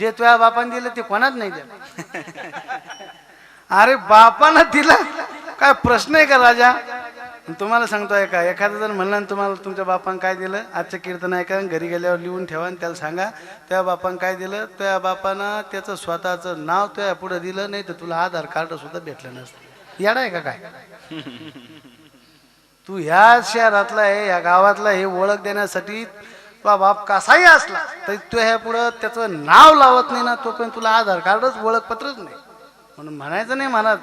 जे तुझ्या बापाने दिलं ते कोणाच नाही दिलं? अरे बापानं दिलं? काय प्रश्न आहे का राजा? तुम्हाला सांगतोय का एखादं जर म्हणलं तुम्हाला तुमच्या बापानं काय दिलं? आजचं कीर्तन ऐका घरी गेल्यावर लिहून ठेवा आणि त्याला सांगा त्या बापानं काय दिलं? त्या बापानं त्याचं स्वतःचं नाव त्या पुढे दिलं नाही तर तुला आधार कार्ड सुद्धा भेटलं नसतं. येडा आहे का काय? तू ह्या शहरातला आहे या गावातला हे ओळख देण्यासाठी तुझा बाप कसाही असला तरी तू ह्या पुढं त्याचं नाव लावत नाही ना तोपर्यंत तुला आधार कार्डच ओळखपत्रच नाही. म्हणून म्हणायचं नाही मला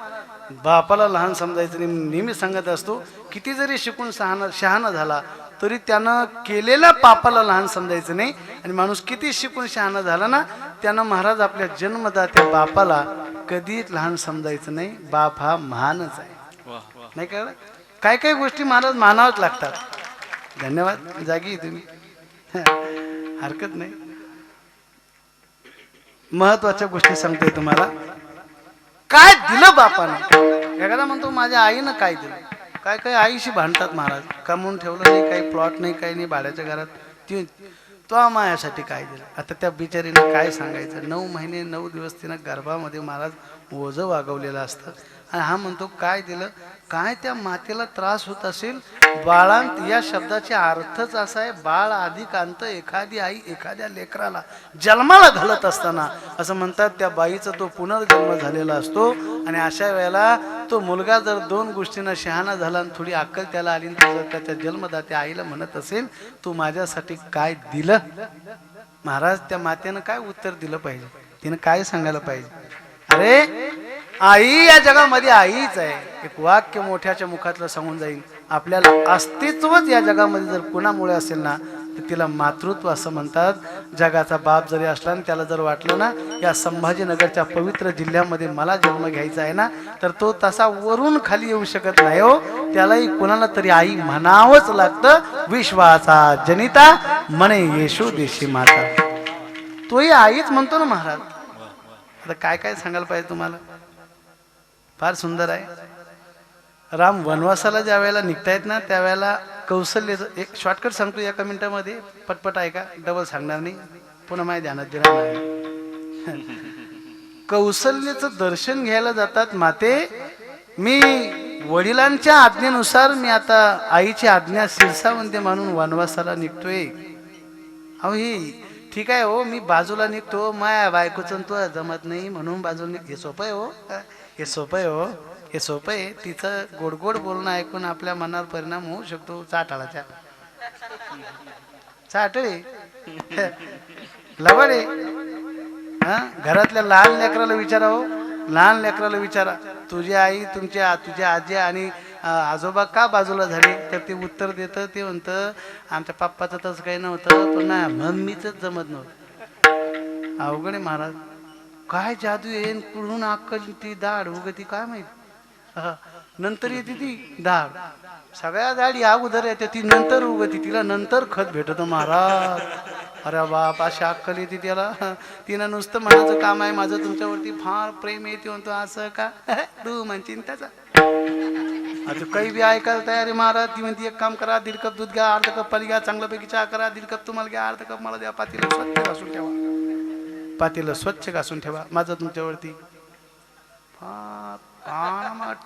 बापाला लहान समजायचं नाही. नेहमी सांगत असतो किती जरी शिकून शहाणा शहाणा झाला तरी त्यानं केलेल्या पापाला लहान समजायचं नाही. आणि माणूस किती शिकून शहाणा झाला ना त्यानं महाराज आपल्या जन्मदात्या बापाला कधीच लहान समजायचं नाही. बाप हा महानच आहे. नाही कळलं? काय काय गोष्टी महाराज मानावच लागतात? धन्यवाद. जागी तुम्ही. हरकत नाही. महत्त्वाच्या गोष्टी सांगतोय तुम्हाला. काय दिलं बापानं? एखादा म्हणतो माझ्या आईनं काय दिलं? काय काय आईशी भांडतात महाराज. कमवून ठेवलं नाही काही प्लॉट नाही काही नाही भाड्याच्या घरात ती तो मायासाठी काय दिलं? आता त्या बिचारीनं काय सांगायचं? नऊ महिने नऊ दिवस तिनं गर्भामध्ये महाराज ओझं वागवलेलं असतं. आणि हा म्हणतो काय दिलं? काय त्या मातेला त्रास होत असेल? बाळांत या शब्दाचा अर्थच असा आहे बाळ अधिकांत एखादी आई एखाद्या लेकराला जन्माला घालत असताना. असं म्हणतात त्या बाईचा तो पुनर्जन्म झालेला असतो आणि अशा वेळेला तो मुलगा जर दोन गोष्टींना शहाणा झाला आणि थोडी अक्कल त्याला आली जर त्याच्या जन्मदात्या आईला म्हणत असेल तू माझ्यासाठी काय दिलं? महाराज त्या मातेनं काय उत्तर दिलं पाहिजे? तिनं काय सांगायला पाहिजे? अरे आई या जगामध्ये आईच आहे. एक वाक्य मोठ्याच्या मुखातलं सांगून जाईल आपल्याला अस्तित्वच या जगामध्ये जर कुणामुळे असेल ना तर तिला मातृत्व असं म्हणतात. जगाचा बाप जरी असला आणि त्याला जर वाटलं ना या संभाजीनगरच्या पवित्र जिल्ह्यामध्ये मला जन्म घ्यायचा आहे ना तर तो तसा वरून खाली येऊ शकत नाही हो. त्यालाही कुणाला तरी आई म्हणावंच लागतं. विश्वाचा जनिता म्हणे येशू देशी माता. तोही आईच म्हणतो ना महाराज. आता काय काय सांगायला पाहिजे तुम्हाला? फार सुंदर आहे. राम वनवासाला ज्या वेळेला निघतायत ना त्यावेळेला कौशल्य एक शॉर्टकट सांगतो एका मिनिटामध्ये पटपट ऐका डबल सांगणार नाही. पुन्हा माझ्या ध्यानात देणार नाही कौशल्याचं दर्शन घ्यायला जातात माते. मी वडिलांच्या आज्ञेनुसार मी आता आईची आज्ञा शिरसावंते म्हणून वनवासाला निघतोय. अहो ही ठीक आहे हो मी बाजूला निघतो. माया बायकोचं तो जमत नाही म्हणून बाजूला निघ हे सोपं आहे हो. हे सोपं आहे हो. हे सोपं आहे. तिचं गोड गोड बोलणं ऐकून आपल्या मनावर परिणाम होऊ शकतो चाटाळाच्या. चाटळे आहे. हा? घरातल्या लहान लेकराला विचारा हो. लहान लेकराला विचारा. तुझी आई तुमची तुझ्या तुझी आजी आणि आजोबा का बाजूला झाले? तर ते उत्तर देतं ते म्हणतं आमच्या पप्पाचं तसं काही नव्हतं पण ना मम्मीचंच जमत नव्हतं. अवघड आहे महाराज. काय जादू येईन कुठून अक्कल ती दाढ उगती काय माहीत? नंतर येते ती दाढ. सगळ्या दाढी अगोदर येते ती नंतर उगती तिला नंतर खत भेटत महाराज. अरे बाप अशी अक्कल येते त्याला. तिनं नुसतं म्हणायचं काम आहे माझं तुमच्यावरती फार प्रेम येते म्हणतो असं का? तू म्हणशील त्याचा आता काही बी ऐकायला तयार आहे महाराज ती म्हणते एक काम करा दीड कप दूध घ्या अर्ध कप पाणी घ्या चांगल्यापैकी चहा करा दीड कप तुम्हाला घ्या अर्ध कप मला द्या पातीला स्वच्छ घासून ठेवा। पातीला स्वच्छ घासून ठेवा माझं तुमच्यावरती.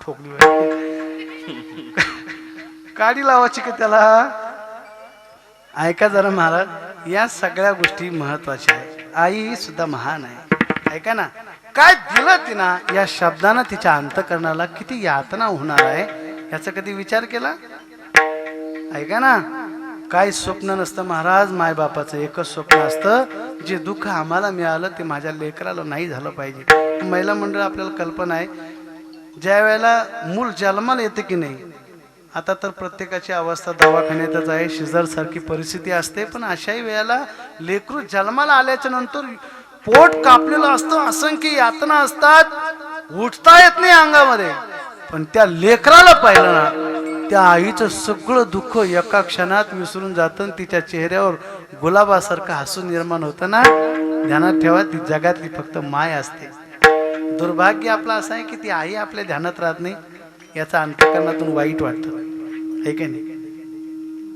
ठोकली काडी लावायची का त्याला? ऐका जरा महाराज या सगळ्या गोष्टी महत्त्वाच्या आहेत. आई सुद्धा महान आहे. ऐका ना. काय दिलं तिनं या शब्दानं तिच्या अंतकरणाला किती यातना होणार आहे? याचा कधी विचार केला? ऐका ना. काय स्वप्न नसतं महाराज मायबापाचं एकच स्वप्न असतं जे दुःख आम्हाला मिळालं ते माझ्या लेकराला नाही झालं पाहिजे. महिला मंडळ आपल्याला कल्पना आहे ज्या वेळेला मूल जन्माला येते की नाही आता तर प्रत्येकाची अवस्था दवाखान्यातच आहे शेजारसारखी परिस्थिती असते पण अशाही वेळेला लेकरू जन्माला आल्याच्यानंतर पोट कापलेलं असतं असंख्य यातना असतात उठता येत नाही अंगामध्ये. पण त्या लेकराला पाहिलं ना त्या आईचं सगळं दुःख एका क्षणात विसरून जातं आणि तिच्या चेहऱ्यावर गुलाबासारखं हसू निर्माण होतं ना. ध्यानात ठेवा ती जगातली फक्त माय असते. दुर्भाग्य आपलं असं आहे की ती आई आपल्या ध्यानात राहत नाही याचा अंतकरणातून वाईट वाटतं. हे की नाही?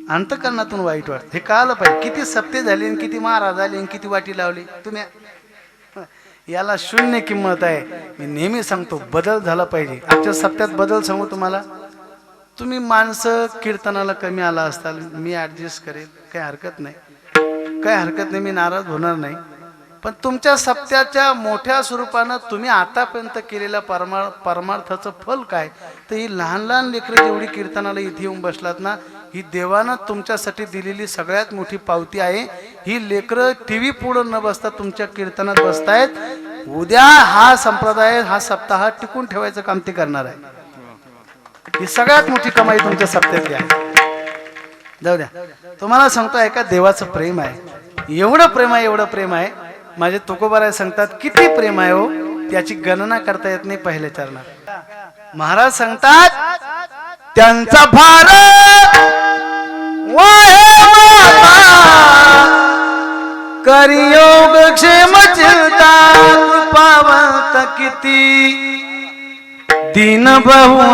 अंतकरणातून वाईट वाटतं. हे कळालं पाहिजे. किती सप्ते झाले आणि किती महाराज आले आणि किती वाटी लावली. तुम्ही याला शून्य किंमत आहे. मी नेहमी सांगतो बदल झाला पाहिजे. आजच्या सप्त्यात बदल सांगू तुम्हाला? तुम्ही माणसं कीर्तनाला कमी आला असताल मी ॲडजस्ट करेल काही हरकत नाही. काही हरकत नाही मी नाराज होणार नाही. पण तुमच्या सप्त्याच्या मोठ्या स्वरूपानं तुम्ही आतापर्यंत केलेल्या परमा परमार्थाचं फल काय? तर ही लहान लहान लेकरं जेवढी कीर्तनाला इथे येऊन बसलात ना ही देवानं तुमच्यासाठी दिलेली सगळ्यात मोठी पावती आहे. ही लेकरं टी व्ही पुढं न बसता तुमच्या कीर्तनात बसतायत. उद्या हा संप्रदाय हा सप्ताह टिकून ठेवायचं काम ते करणार आहे. ही सगळ्यात मोठी कमाई तुमच्या सप्त्यातली आहे. जाऊ द्या. तुम्हाला सांगतो एका देवाचं प्रेम आहे. एवढं प्रेम आहे एवढं प्रेम आहे. माझे तुकोबाराय सांगतात किती प्रेम आहे हो त्याची गणना करता येत नाही पहिल्या चरणात. महाराज सांगतात त्यांचा भारत किती दिन बहुआवडती.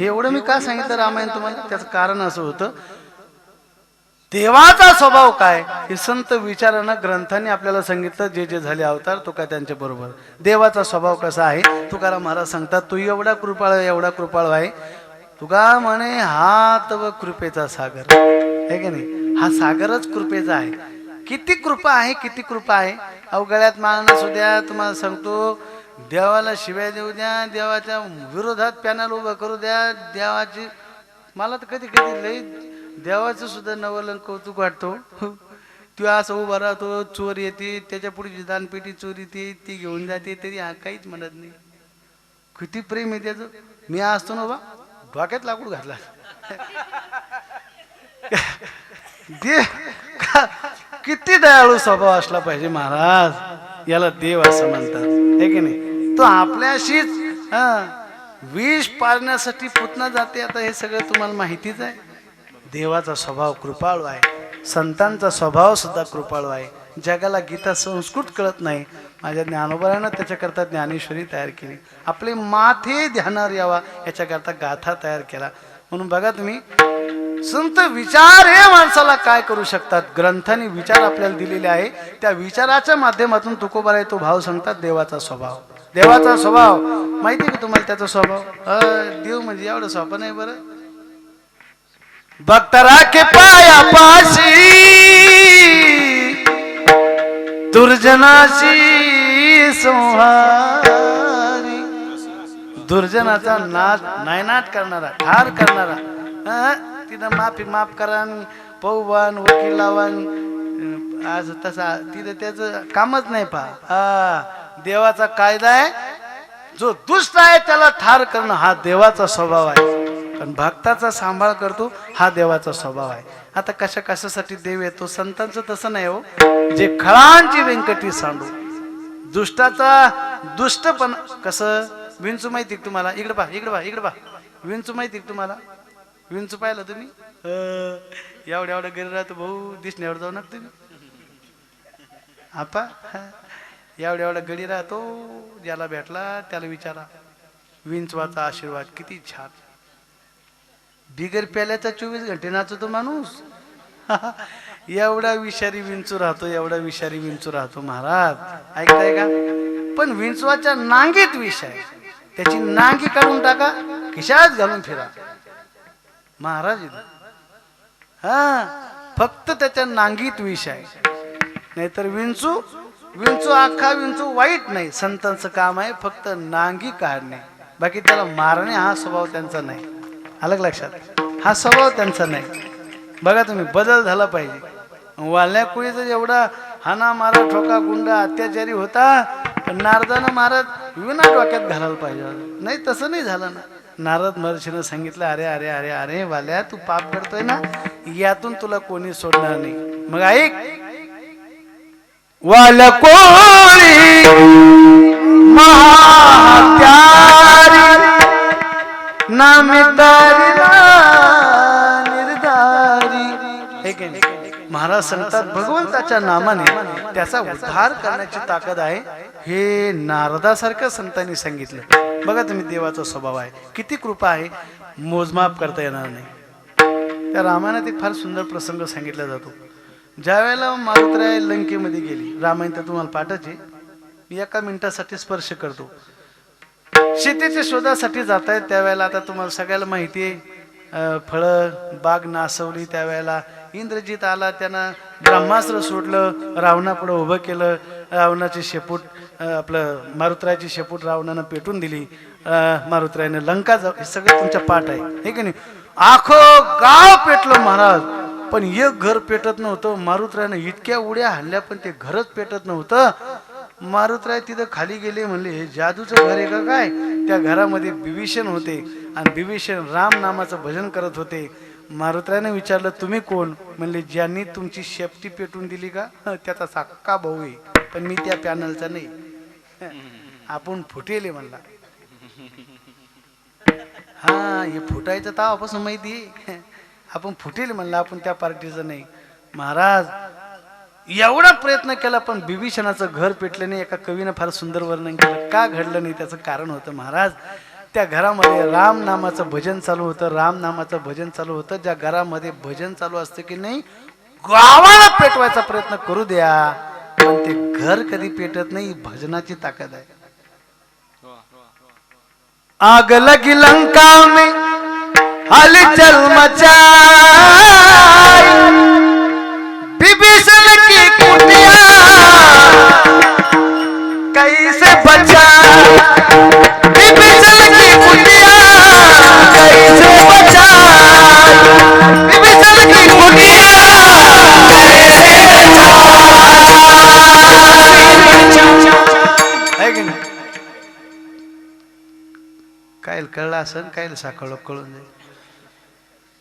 हे एवढं मी का सांगितलं रामायण तुम्हाला? त्याचं कारण असं होतं देवाचा स्वभाव काय? हे संत विचारानं ग्रंथांनी आपल्याला सांगितलं जे जे झाले अवतार तुका त्यांच्या बरोबर. देवाचा स्वभाव कसा आहे? तुकाराम महाराज सांगतात तू एवढा कृपाळ एवढा कृपाळ आहे. तुका म्हणे हा तव कृपेचा सागर. आहे की नाही? हा सागरच कृपेचा आहे. किती कृपा आहे किती कृपा आहे? अवगळ्यात माळणं असू द्या तुम्हाला सांगतो देवाला शिवाय देऊ द्या देवाच्या विरोधात पॅनल उभं करू द्या देवाची मला तर कधी कधी लई देवाचं सुद्धा नवलन कौतुक वाटतो. तो असं उभा राहतो चोर येते त्याच्या पुढे जी दानपेटी चोर येते ती घेऊन जाते तरी हा काहीच म्हणत नाही. किती प्रेम आहे त्याचं. मी असतो ना बा डोक्यात लाकूड घातला. दे. किती दयाळू स्वभाव असला पाहिजे महाराज? याला देव असं म्हणतात. हे की नाही? तो आपल्याशीच विष पाळण्यासाठी पुतना जाते. आता हे सगळं तुम्हाला माहितीच आहे. देवाचा स्वभाव कृपाळू आहे. संतांचा स्वभाव सुद्धा कृपाळू आहे. जगाला गीता संस्कृत कळत नाही. माझ्या ज्ञानोबरानं त्याच्याकरता ज्ञानेश्वरी तयार केली. आपले माथे ध्यानावर यावा याच्याकरता गाथा तयार केला. म्हणून बघा तुम्ही संत विचार हे माणसाला काय करू शकतात? ग्रंथाने विचार आपल्याला दिलेले आहे. त्या विचाराच्या माध्यमातून तुकोबाराय तो भाव सांगतात देवाचा स्वभाव. देवाचा स्वभाव. माहिती आहे का तुम्हाला त्याचा स्वभाव? अ, देव म्हणजे एवढं स्वभाव नाही बरं. भक्तरा के पाया पाशी दुर्जनाशी संहारी. दुर्जनाचा नाद नायनाट करणारा ठार करणारा. तिथं माफी माफ करण पौवन वकील लावण आज तसा तिथं त्याचं कामच नाही पहा. हा देवाचा कायदा आहे. जो दुष्ट आहे त्याला ठार करणं हा देवाचा स्वभाव आहे. पण भक्ताचा सांभाळ करतो हा देवाचा स्वभाव आहे. आता कशा कशासाठी देव येतो? संतांचं तसं नाही हो. जे खळांची व्यंकटी सांडू. दुष्टाचा दुष्टपण कसं? विंचू माहिती तुम्हाला? इकडे पहा इकडे पहा इकडे पहा. विंचू माहिती तुम्हाला? विंचू पाहिलं तुम्ही? एवढ्या एवढ्या घरी राहतो भाऊ दिसण्यावर जाऊ नका तुम्ही. आपा. एवढ्या एवढ्या गडी राहतो ज्याला भेटला त्याला विचारा. विंचवाचा आशीर्वाद किती छान. बिगर प्याल्याचा चोवीस घंटे नाचतो माणूस. एवढा विषारी विंचू राहतो एवढा विषारी विंचू राहतो महाराज. ऐकताय का? पण विंचवाच्या नांगीत विष आहे. त्याची नांगी काढून टाका खिशात घालून फिरा. महाराज हा फक्त त्याच्या नांगीत विष आहे. नाहीतर विंचू विंचू अख्खा विंचू वाईट नाही. संतांचं काम आहे फक्त नांगी काढणे. बाकी त्याला मारणे हा स्वभाव त्यांचा नाही. अलग लक्षात. हा स्वभाव त्यांचा नाही. बघा तुम्ही बदल झाला पाहिजे. वाल्या कुळीचा एवढा हाना मारा ठोका गुंडा अत्याचारी होता पण नारदानं महाराज विना डोक्यात घालायला पाहिजे. नाही तसं नाही झालं ना. नारद महर्षीनं सांगितलं अरे अरे अरे अरे वाल्या तू पाप करतोय ना यातून तुला कोणी सोडणार नाही. मग ऐक. वाल कोळी महात्यारी नामिदारी निर्धारी महाराज सांगतात भगवंताच्या नामाने त्याचा उद्धार करण्याची ताकद आहे. हे नारदासारख्या संतांनी सांगितलं. बघा तुम्ही देवाचा स्वभाव आहे. किती कृपा आहे. मोजमाप करता येणार नाही. त्या रामायणात एक फार सुंदर प्रसंग सांगितला जातो. ज्या वेळेला मारुतराय लंकेमध्ये गेली. रामायण तर तुम्हाला पाठच मी एका मिनिटासाठी स्पर्श करतो. शेतीच्या शोधासाठी जात आहेत त्यावेळेला. आता तुम्हाला सगळ्याला माहिती आहे. फळं बाग नासवली त्यावेळेला. इंद्रजित आला त्यानं ब्रह्मास्त्र सोडलं रावणापुढं उभं केलं. रावणाची शेपूट आपलं मारुतरायाची शेपूट रावणानं पेटून दिली. मारुतरायानं लंका जाऊ हे सगळं तुमच्या पाठ आहे हे की नाही? आखो गाव पेटलं महाराज पण एक घर पेटत नव्हतं. मारुतरायानं इतक्या उड्या हल्ल्या पण ते घरच पेटत नव्हतं. मारुतराय तिथं खाली गेले म्हणले हे जादूचं घर आहे का काय? त्या घरामध्ये बिभीषण होते आणि बिभीषण राम नामाचं भजन करत होते. मारुतरायनं विचारलं तुम्ही कोण? म्हणले ज्यांनी तुमची शेपटी पेटून दिली का? त्याचा साक्का भाऊ आहे. पण मी त्या पॅनलचा नाही. आपण फुटेले म्हणला. हा हे फुटायचं तावापासून माहिती आपण फुटेल म्हणलं आपण त्या पार्टीचं नाही. महाराज एवढा प्रयत्न केला पण बिभीषणाचं घर पेटलं नाही एका कवीनं फार सुंदर वर्णन केलं. का घडलं नाही त्याचं कारण होतं महाराज? त्या घरामध्ये राम नामाचं भजन चालू होतं राम नामाचं भजन चालू होतं. ज्या घरामध्ये भजन चालू असतं की नाही गावाला पेटवायचा प्रयत्न करू द्या. पण ते घर कधी पेटत नाही भजनाची ताकद आहे. आग लगी लंका में हलचल मचाई विभीषण की कुटिया कैसे बचा? विभीषण की कुटिया कैसे बचा? आहे की नाही काय कळलं असं काय साखळ कळून जाईल.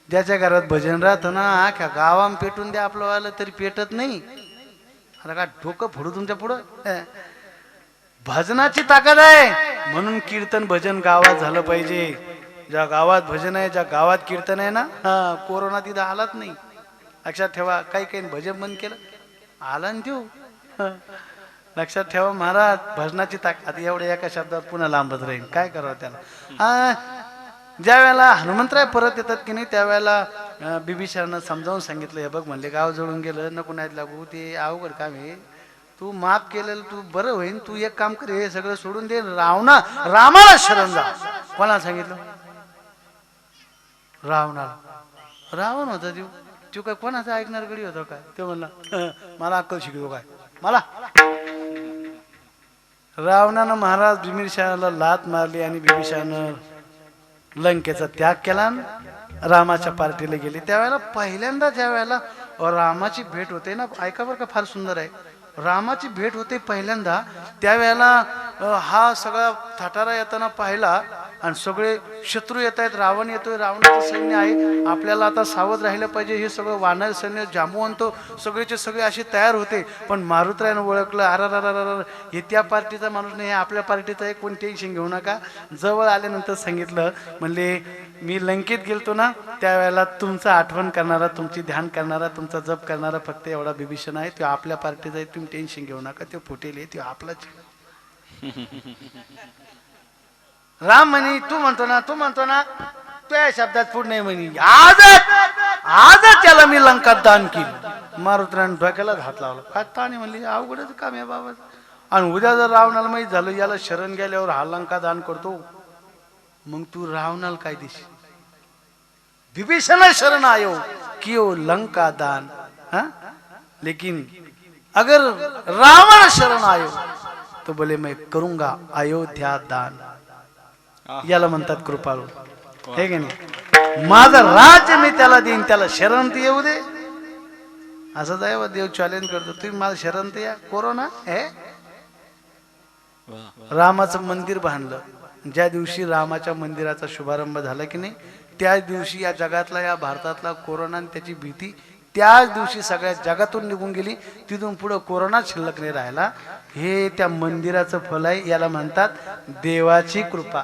ज्याच्या घरात भजन राहतं ना अख्या गावाम पेटून द्या आपलं वाला तरी पेटत नाही. आता का डोकं फोडू तुमच्या पुढं? भजनाची ताकद आहे. म्हणून कीर्तन भजन गावात झालं पाहिजे. ज्या गावात भजन आहे ज्या गावात कीर्तन आहे ना हा कोरोना तिथं आलाच नाही. लक्षात ठेवा काही काही भजन बंद केलं आला ना देऊ. लक्षात ठेवा महाराज भजनाची ताकद. आता एवढ्या एका शब्दात पुन्हा लांबत राहील काय करावं त्याला? ज्या वेळेला हनुमंतराय परत येतात की नाही त्यावेळेला बिभीषणानं समजावून सांगितलं हे बघ म्हणले गाव जळून गेलं नको नाहीत लागू ते अवघड काम आहे. तू माफ केलेलं तू बरं होईन तू एक काम कर हे सगळं सोडून दे रावणा रामाला शरण जा. कोणाला सांगितलं? रावणाला. रावण होता तू तू काय कोणाचा ऐकणार गडी होता काय? ते म्हणला मला अक्कल शिकलो काय? मला? रावणानं महाराज बिंबिसाला लात मारली आणि बिंबिसानं लंकेचा त्याग केला आणि रामाच्या पार्टीला गेले. त्यावेळेला पहिल्यांदा ज्या वेळेला रामाची भेट होते ना ऐका बरं का फार सुंदर आहे. रामाची भेट होते पहिल्यांदा त्यावेळेला हा सगळा थाटारा येताना पाहिला आणि सगळे शत्रू येत आहेत रावण येतोय रावणाचं सैन्य आहे. आपल्याला आता सावध राहिलं पाहिजे हे सगळं वानर सैन्य जांबवंतो सगळेचे सगळे असे तयार होते. पण मारुतरायनं ओळखलं अर अर अर हे त्या पार्टीचा माणूस नाही आपल्या पार्टीचा आहे कोण टेन्शन घेऊ नका. जवळ आल्यानंतर सांगितलं म्हणले मी लंकेत गेलतो ना त्यावेळेला तुमचं आठवण करणारा तुमची ध्यान करणारा तुमचा जप करणारा फक्त एवढा बिभीषण आहे. तो आपल्या पार्टीचा आहे तुम्ही टेन्शन घेऊ नका तो फुटेल आहे तो आपलाच राम म्हणे तू म्हणतो ना तू म्हणतो ना त्या शब्दात पुढे नाही म्हणे. आजच आजच त्याला मी लंकात दान केली. मारुत्राने डोक्याला हात लावला. काय ताने म्हणली अवघडच काम आहे बाबा. आणि उद्या जर रावणाला माहीत झालं याला शरण गेल्यावर हा लंका दान करतो. मग तू रावणाला काय देशील? विभीषण शरण आयो कियो लंका दान. हा? लेकिन अगर रावण शरण आयो तो बोले मैं करूंगा अयोध्या दान. याला म्हणतात कृपाळू. हे की नाही? माझं राज्य मी त्याला देईन त्याला शरण येऊ दे. असं आहे बा, देव चॅलेंज करतो. तुम्ही मला शरण या. कोरोना हे? रामाचं मंदिर बांधलं. ज्या दिवशी रामाच्या मंदिराचा शुभारंभ झाला की नाही त्याच दिवशी या जगातला या भारतातला कोरोना आणि त्याची भीती त्याच दिवशी सगळ्या जगातून निघून गेली. तिथून पुढं कोरोना शिल्लक नाही राहिला. हे त्या मंदिराचं फल आहे याला म्हणतात देवाची कृपा.